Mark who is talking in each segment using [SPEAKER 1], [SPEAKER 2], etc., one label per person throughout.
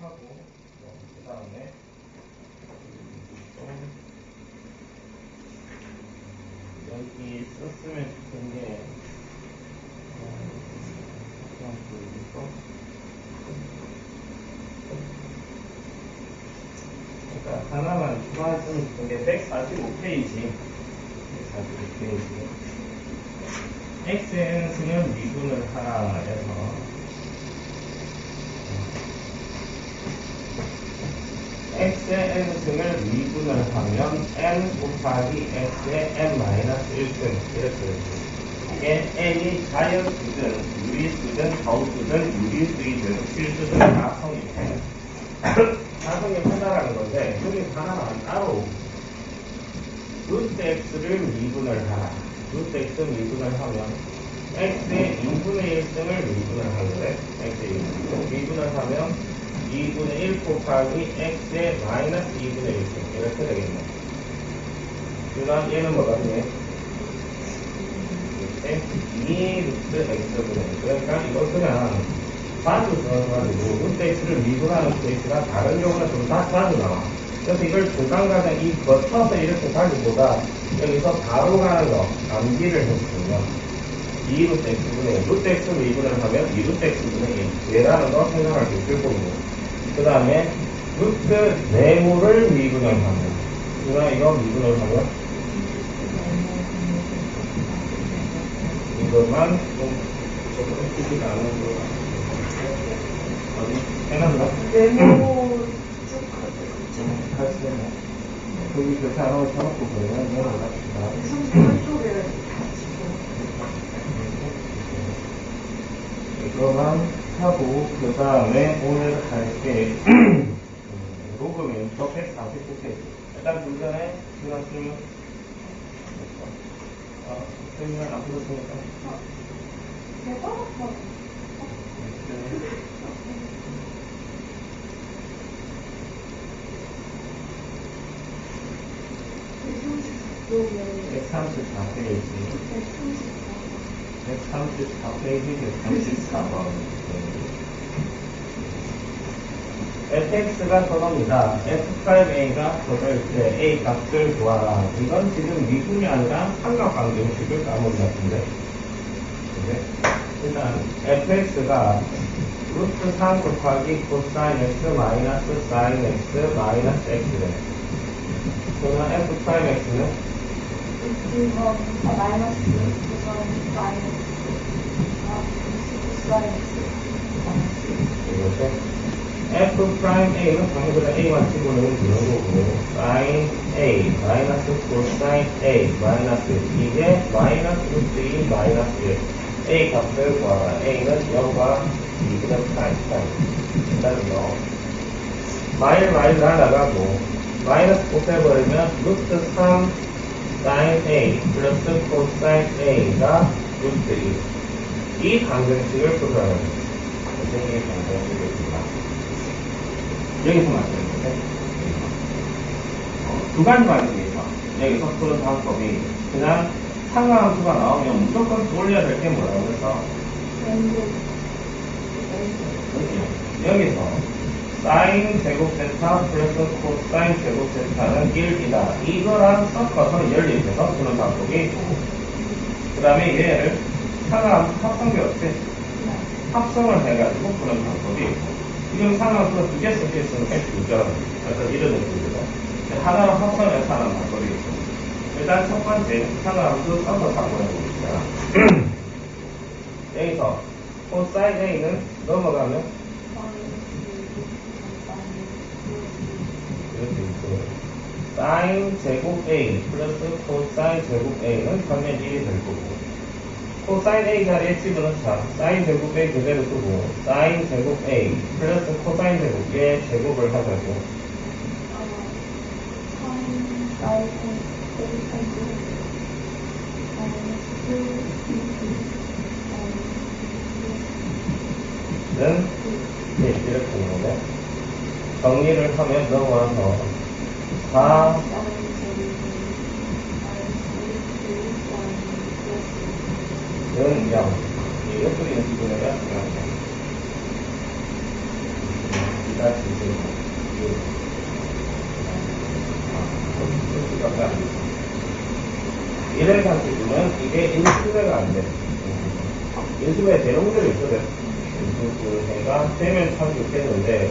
[SPEAKER 1] 하고 그 다음에 여기 썼으면 좋은 게 어, 잠깐 보여줄까? 그러니까 하나만 좋은 게 145페이지 145페이지 x에는 수면 미분을 하라 해서 x의 n승을 미분을 하면 n 곱하기 x의 n 마이너스 1승 이렇게. 이게 n이 자연수든 유리수든 가우수든 유리수이든 실수든 다 성립해요. 다 성립한다라는 건데 여기 하나만 따로 루트 x를 미분을 하라. 루트 x 미분을 하면 x의 2분의 1승을 미분을 하는데 x의 2분의 미분을 하면 2분의 1 곱하기 x의 마이너스 2분의 1승 이렇게 되겠네. 그 다음 얘는 뭐가 되네? 이렇게 2 루트 x분의 1. 그러니까 이거 그냥 자주 들어가지고 루트 x를 미분하는 케이스가 다른 경우는 좀다 자주 나와. 그래서 이걸 중간과정 이 거쳐서 이렇게 가기보다 여기서 바로 가는 거 암기를 해주면 2 루트 x분의 1. 루트 x 미분을 하면 2 루트 x분의 1. 얘라는 거 생각할 수 있을 거고. 그 다음에 루트 네모를 미분을 하면 그다음 이거 미분을 하면 이것만 좀 조금 크지가 않은 거 해놨나?
[SPEAKER 2] 네모 쭉
[SPEAKER 1] 같이 해놔 거기 그렇게 안 하고 쳐놓고 그러면 내가 갑시다
[SPEAKER 2] 38쪽에
[SPEAKER 1] 이거만 하고 그 다음에 오늘 할게 녹음이 저 149페이지 일단 그 전에 들었으면 아, 세미나 안 들었으니까.
[SPEAKER 2] 대박 쪽에
[SPEAKER 1] 134페이지 fx가 저겁니다. f'(a가 저럴 때 a 값을 구하라. 이건 지금 미분이 아니라 삼각관계식을 까먹은 것 같은데. 네. 일단 fx가 루트 3 곱하기 코사인 x 마이너스 사인 x 마이너스 x래. 그러면 f'x는 이것도 f 프라임 a는 방금 a만 집어넣으면 되는 거고 sin a 마이너스 코사인 a 마이너스 이게 마이너스 루트 2 마이너스 1 a 값을 구하라. A는 0과 2분의 프라임 프라임 일단 넣어 마일 마일 날아가고 마이너스 곱해버리면 루트 3 sin a 플러스 코사인 a가 루트 2. 이 방정식을 됩니다. 선생님의 방정식입니다. 여기서 말씀드렸는데 어, 두 가지 방식이 있어. 여기서 푸는 방법이 그냥 상관함수가 나오면 무조건 돌려야 될 게 뭐라고 그래서
[SPEAKER 2] 왼쪽
[SPEAKER 1] 여기서 사인 제곱 세타 플러스 코사인 제곱 세타는 1이다. 이거랑 섞어서 연립해서 푸는 방법이 있고 그 다음에 얘를 상관함수 합성비 없이 합성을 해가지고 푸는 방법이 있고 지금 상황은 두개 섞여 있으면 두 점. 그래서 이런 느낌이죠. 하나로 합성해서 하는 방법이 있고 일단 첫 번째 상황함수 써서 한번 해봅시다. 여기서 코사인 A는 넘어가면 이렇게 있고 사인 제곱 A 플러스 코사인 제곱 A는 3분의 1이 될 거고 코사인 A 자리에 집어넣자. 사인 제곱 A 그대로 두고 사인 제곱 A 플러스 코사인 제곱 얘 제곱을 하자고 는 네, 이렇게 되는데 정리를 하면 넘어와서 4는 0. 이 옆으로 있는 부분을 중요합니다. 같이 이래 가지고는 이게 인수배가 안 돼. 인수배 대롱들이 있거든. 인수배가 되면 참 좋겠는데,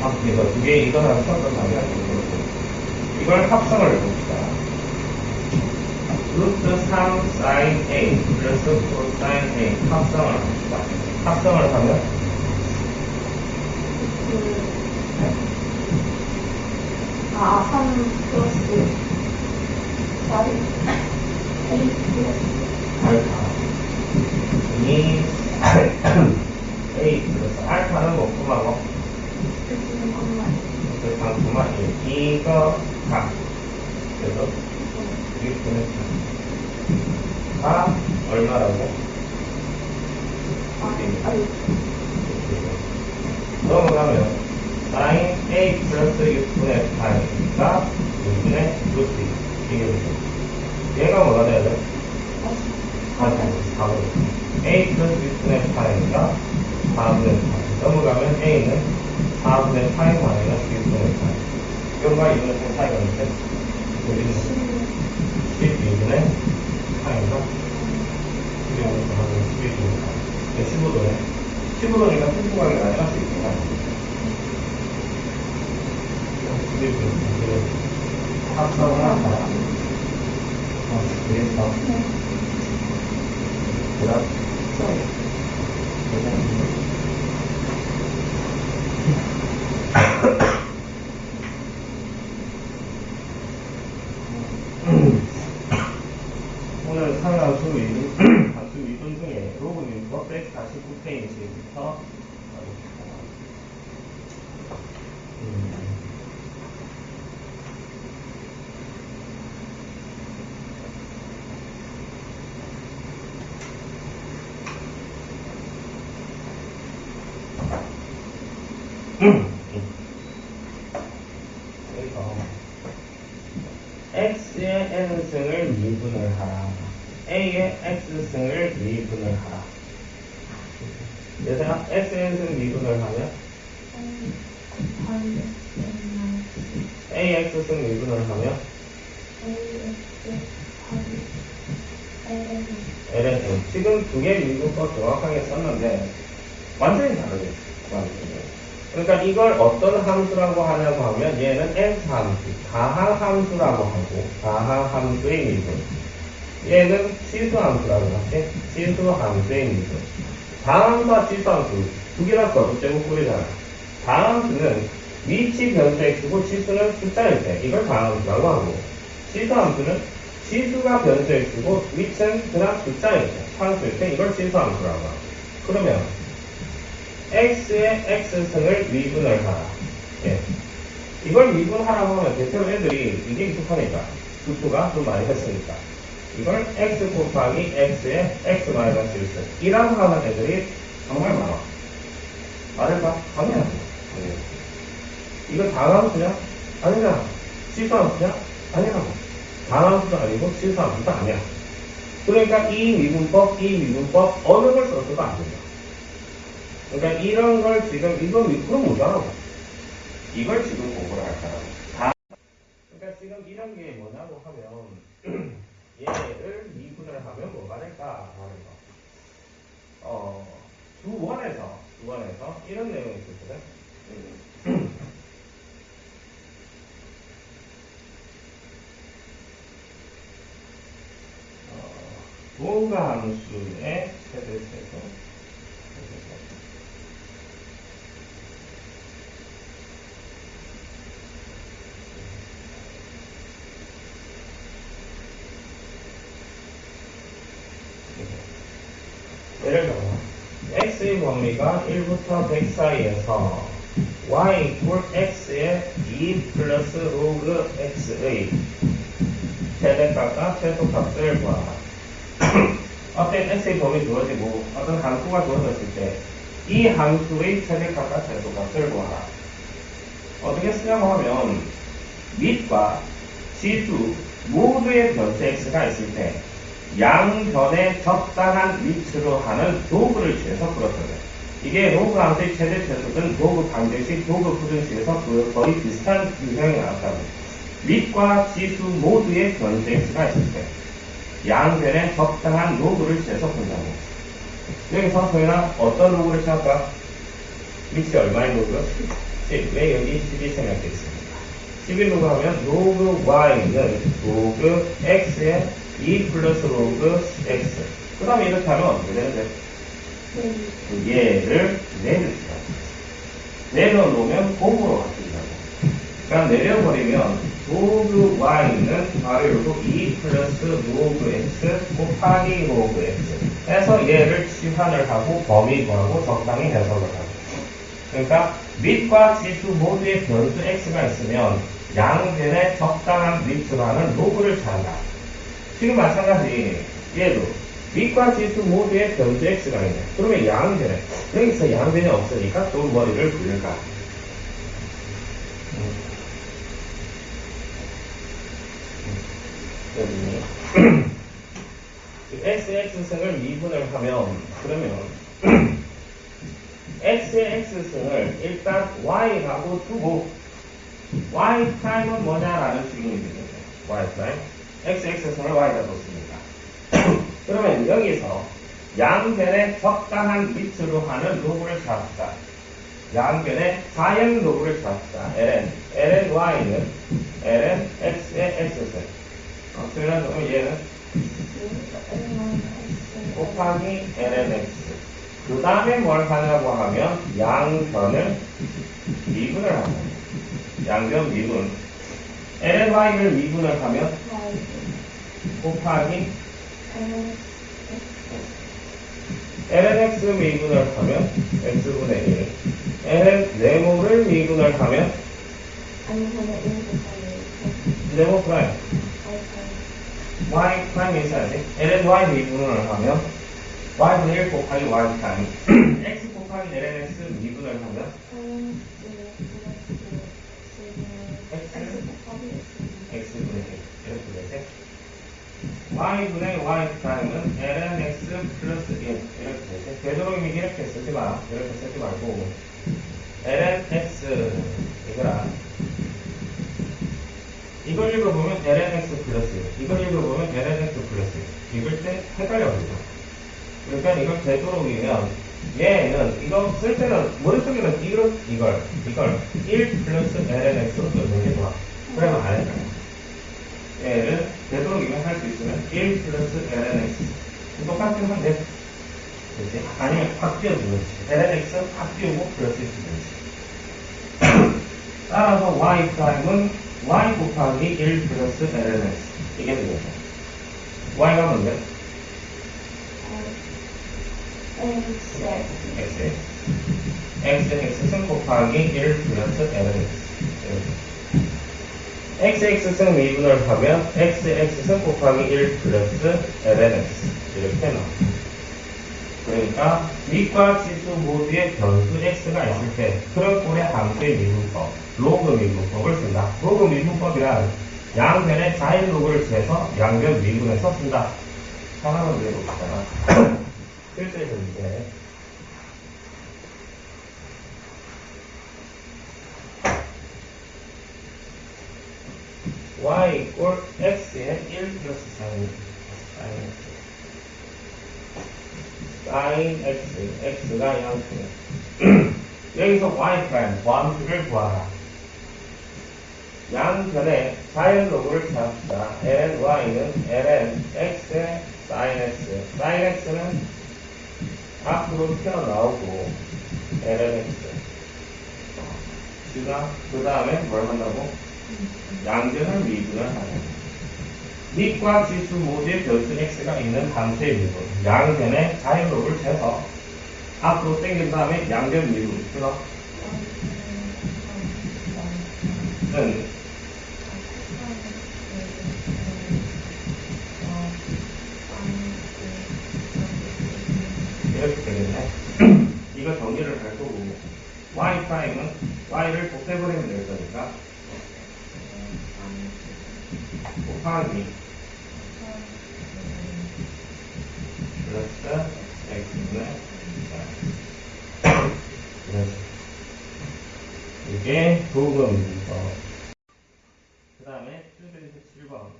[SPEAKER 1] 바꿉니다. 두 개의 일어나는 성격 관계하는 거죠. 이걸 합성을 해봅시다. 루트 3 사인 A 플러스 코사인 A 합성을 합시다. 합성을 하면
[SPEAKER 2] 아, 3 플러스
[SPEAKER 1] 4인 이거 각 그래서 6분의 4가 얼마라고?
[SPEAKER 2] 아, 아니,
[SPEAKER 1] 넘어가면 sin a 플러스 6분의 8가 6분의 루트 이게 얘가 뭐가 돼야 돼?
[SPEAKER 2] 다시
[SPEAKER 1] 4분 a 플러스 6분의 8이니까 4분의 8 넘어가면 a는 4분의 8 마이너스 6분의 8 이거가 이거는 좀 차이가 있는데 우리는 12분의 8인가? 12분의 8 12분의 8 15도네 15도니까 풍부하게 나갈 수 있구나 합성을 한다 어, 그래서 그다음 오늘 상하수 이동, 가수 이동 중에 로그님과 149페이지부터 가봅시다. 음. 음. 여기서 x의 n승을 미분을 하라. a의 x승을 미분을 하라. 얘들아, x의 n승 미분을 하면 ax승 미분을 하면 n. 지금 두 개 미분법 정확하게 썼는데 완전히 다르죠. 완전히. 그러니까 이걸 어떤 함수라고 하냐고 하면 얘는 nth 함수, 가항 함수라고 하고 가항 함수의 미분. 얘는 치수 함수라고 하지. 치수 함수의 미분. 다함수와 치수 함수 두 개나 써도 제곱꼴이잖아. 다함수는 위치 변수 x고 치수는 숫자일 때 이걸 다함수라고 하고 치수 함수는 치수가 변수 x고 위치는 그냥 때 상수일 때 이걸 치수 함수라고 하고 그러면 x의 x승을 미분을 하라. 예. 이걸 미분하라고 하면 대체로 애들이 이게 익숙하니까 수수가 좀 많이 했으니까 이걸 x 곱하기 x의 x 마이너스 1승 이라고 하는 애들이 정말 많아. 말해봐. 당연하지. 예. 이거 당함수냐? 아니잖아. 실수함수냐? 아니라고. 당함수도 아니고 실수함수도 아니야. 그러니까 이 미분법, 이 미분법 어느 걸 써서도 안 된다. 그러니까 이런 걸 지금 이거 그럼 뭐잖아. 이걸 지금 공부를 할. 다. 그러니까 지금 이런 게 뭐냐고 하면 얘를 미분을 하면 뭐가 될까 하는 거. 어, 두 원에서 두 원에서 이런 내용이 있었거든. 어, 부가함수의 최대세수 예를 들어 x의 범위가 1부터 100 사이에서 y equal x의 2 플러스 로그 x의 최대값과 최소값을 구하라. 어떤 x의 범위 주어지고 어떤 함수가 주어졌을 때 이 함수의 최대값과 최소값을 구하라. 어떻게 쓰냐고 하면 밑과 지수 모두의 변수 x가 있을 때 양변에 적당한 위치로 하는 도구를 취해서 풀었거든. 이게 로그 함수의 최대 최소는 로그 방정식, 로그 부등식에서 그 거의 비슷한 유형이 나왔다고. 밑과 지수 모두의 변수 x가 있을 때 양변에 적당한 로그를 취해서 푼다고. 여기서 저희가 어떤 로그를 취할까? 위치 얼마의 로그? 10. 왜 여기 10이 생략되어 있습니까? 11로그 하면 로그 y는 로그 x의 2 플러스 로그 x. 그 다음에 이렇게 하면 어떻게 되는데?
[SPEAKER 2] 네.
[SPEAKER 1] 얘를 내려주다. 내려놓으면 곱으로 바뀐다고. 그러니까 내려버리면 로그 y는 바로 요거 2 플러스 로그 x 곱하기 로그 x 해서 얘를 치환을 하고 범위 구하고 적당히 해석을 하고. 그러니까 밑과 지수 모두의 변수 x가 있으면 양변에 적당한 위치로 하는 로그를 찾는다. 지금 마찬가지 얘도 밑과 지수 모두의 변수 x가 있네. 그러면 양변에 여기서 양변이 없으니까 또 머리를 굴릴까? 여기 x의 x승을 미분을 하면 그러면 x의 x승을 일단 y라고 두고 y 프라임은 뭐냐라는 질문이 되겠네요. y 프라임 x x승을 y다 뒀습니다. 그러면 여기서 양변에 적당한 위치로 하는 로그를 잡읍시다. 양변에 사형 로그를 잡읍시다. ln ln y는 ln x의 x승 어, 그러면 얘는 곱하기 ln x 그 다음에 뭘 하냐고 하면 양변을 미분을 하는. 양변 미분. LNY를 미분을 하면 곱하기 LNX 미분을 하면 X분의 1. LN 네모를 미분을 하면 네모 프라임. Y 프라임이 있어야지. LNY 미분을 하면 Y분의 1 곱하기 Y 프라임. X 곱하기 LNX 미분을 하면 X분의 1. 이렇게 되지. Y분의 Y 프라임은 LNX 플러스 1. 이렇게 되지. 되도록이면 이렇게 쓰지 마. 이렇게 쓰지 말고. LNX. 이거라. 이걸 읽어보면 LNX 플러스 1. 이걸 읽어보면 LNX 플러스 1. 읽을 때 헷갈려버리죠. 그러니까 이걸 되도록이면 얘는 이거 쓸 때는 머릿속에는 이걸 이걸 이걸 1 플러스 LNX로 좋아. 그러면 안 헷갈려. 얘를 되도록이면 할 수 있으면 1 플러스 LNX 똑같은 건데 그치? 아니면 확 띄워주든지 LNX 확 띄우고 플러스 해주든지 따라서 Y 프라임은 Y 곱하기 1 플러스 LNX 이게 되겠죠. Y가 뭔데? X X X승 곱하기 1 플러스 LNX X X승 미분을 하면 X X승 곱하기 1 플러스 LNX 이렇게 나옵니다. 그러니까 밑과 지수 모두의 변수 x가 있을 때 그런 꼴의 함수의 미분법, 로그 미분법을 쓴다. 로그 미분법이란 양변의 자인 로그를 재서 양변 미분해서 쓴다. 하나만 더 해봅시다. 실제 문제. y equal x의 1 플러스 sin sin x sin x x가 양수네 여기서 y 프라임 범수를 구하라. 양변에 자연 로그를 찾읍시다. Ln y는 ln x의 sin x. sin x는 앞으로 튀어나오고 ln x. 그 다음에 뭘 한다고? 양변을 미분을 하는 밑과 지수 모두의 변수 x가 있는 함수의 미분 양변에 자연로를 재서 앞으로 당긴 다음에 양변 미분 그래서 이렇게 되겠네. 이거 정리를 할 거고 y 프라임은 y를 곱해버리면 될 거니까 곱하기 플러스 x분의 그래서 이게 도금입니다. 그 다음에 7번.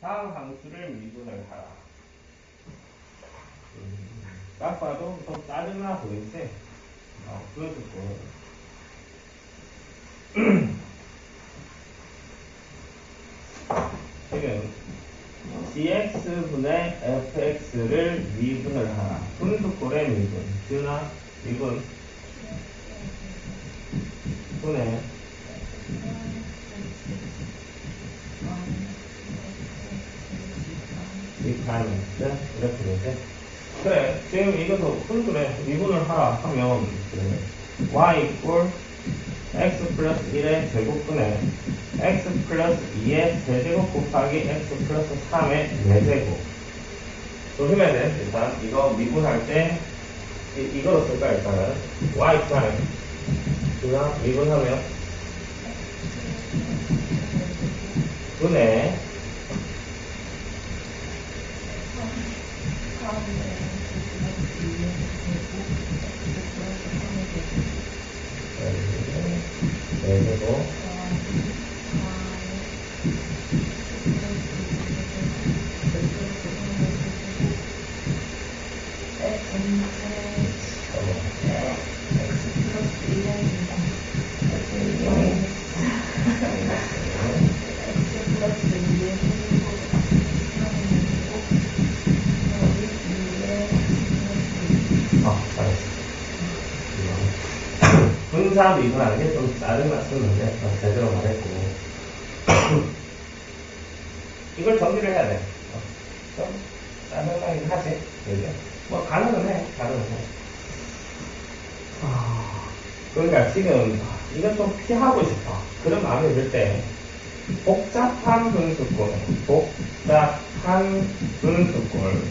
[SPEAKER 1] 다음 함수를 미분을 하라. 딱 봐도 좀 짜증나 보이지? 어, 그것도 지금 dx분의 fx를 미분을 하라. 분수꼴의 미분. 드나 미분 분의 리파이먼트 이렇게 되지? 그래, 지금 이것도 분수래 미분을 하라 하면 그래. y equal x 플러스 1의 제곱분의 x 플러스 2의 세제곱 곱하기 x 플러스 3의 4제곱. 조심해야 돼 일단. 이거 미분할 때 이, 이거로 쓸까 일단은? Y 프라임 그냥 미분하면 분의 네, 제곱 분사 미분하는 게 좀 짜증났었는데, 어, 제대로 말했고. 이걸 정리를 해야 돼. 어, 좀 짜증나긴 하지. 그죠? 뭐, 가능은 해. 가능은 해. 아, 그러니까 지금, 이건 좀 피하고 싶어. 그런 마음이 들 때, 복잡한 분수꼴, 복잡한 분수꼴,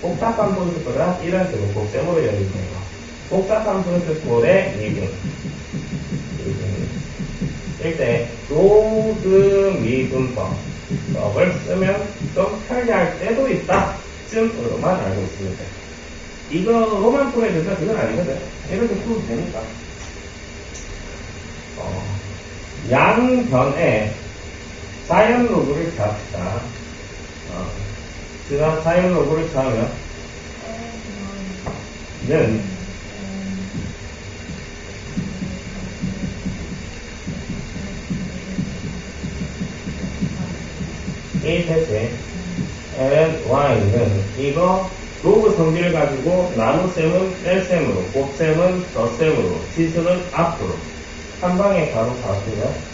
[SPEAKER 1] 복잡한 분수꼴은 이런 식으로 복제으로 열리네요. 복잡한 분수꼴의 미분. 일때 로드 미분법을 쓰면 좀 편리할 때도 있다. 쯤으로만 알고 돼. 이거로만 보내준다 그건 아니거든. 이렇게 풀어도 되니까. 어, 양변에 사이언 로그를 잡시다. 어, 그다음 사이언 로그를 잡으면 는 이 대체 n y는 이거 로그 성질을 가지고 나눗셈은 뺄셈으로 곱셈은 덧셈으로 지수는 앞으로 한 방에 바로 가고요.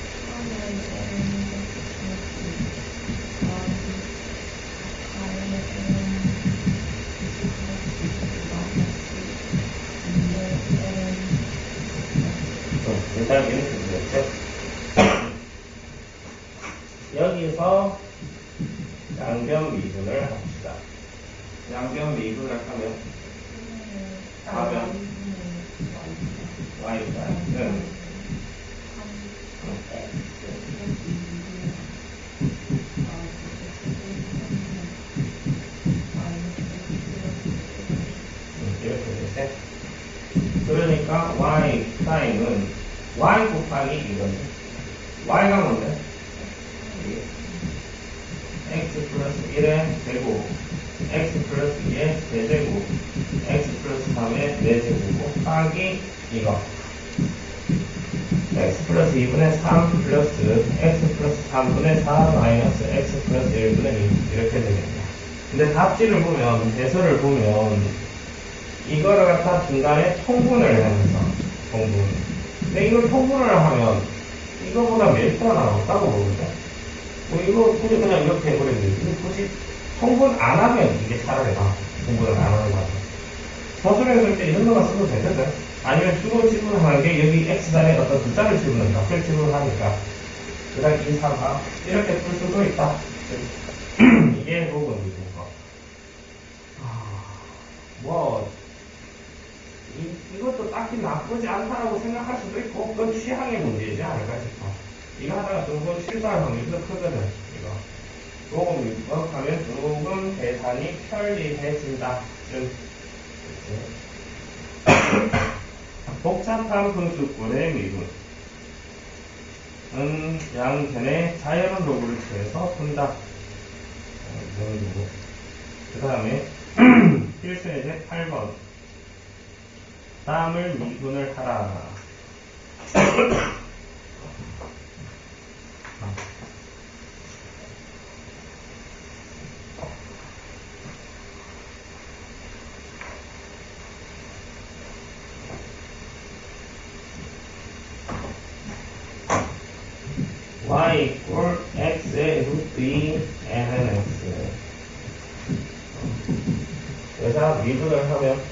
[SPEAKER 1] 되겠죠. 그러니까 y 프라임은 y 곱하기 이거지. y가 뭔데? x 플러스 1의 제곱, x 플러스 2의 세제곱, x 플러스 3의 4제곱 곱하기 이거. x 플러스 2분의 3 플러스 x 플러스 3분의 4 마이너스 x 플러스 1분의 2 이렇게 되겠네. 근데 답지를 보면, 대서를 보면 이거를 갖다 중간에 통분을 해서 통분. 근데 이걸 통분을 하면 이거보다 메리트가 나왔다고 보거든. 뭐 이거 굳이 그냥 이렇게 해버리면 되지. 굳이 통분 안 하면 이게 차라리 나. 통분을 안 하는 거죠. 서술에 쓸때 이런 거만 써도 되거든. 아니면 주로 지분하는 게 여기 x단에 어떤 숫자를 지분한 값을 지분하니까. 그 다음 2, 3, 4 이렇게 풀 수도 있다. 이게 로그 미분 거 아, 뭐 이, 이것도 딱히 나쁘지 않다라고 생각할 수도 있고 그건 취향의 문제이지 않을까 싶어. 이거 하다가 조금 실수할 확률이 더 크거든 이거. 로그 미분 하면 조금 계산이 편리해진다. 좀 그치? 복잡한 분수분의 미분. 은 양변의 자연한 로그를 취해서 푼다. 그 다음에 필수의 8번. 다음을 미분을 하라 y equal x의 루트 2 n은 x 여기다 미분을 하면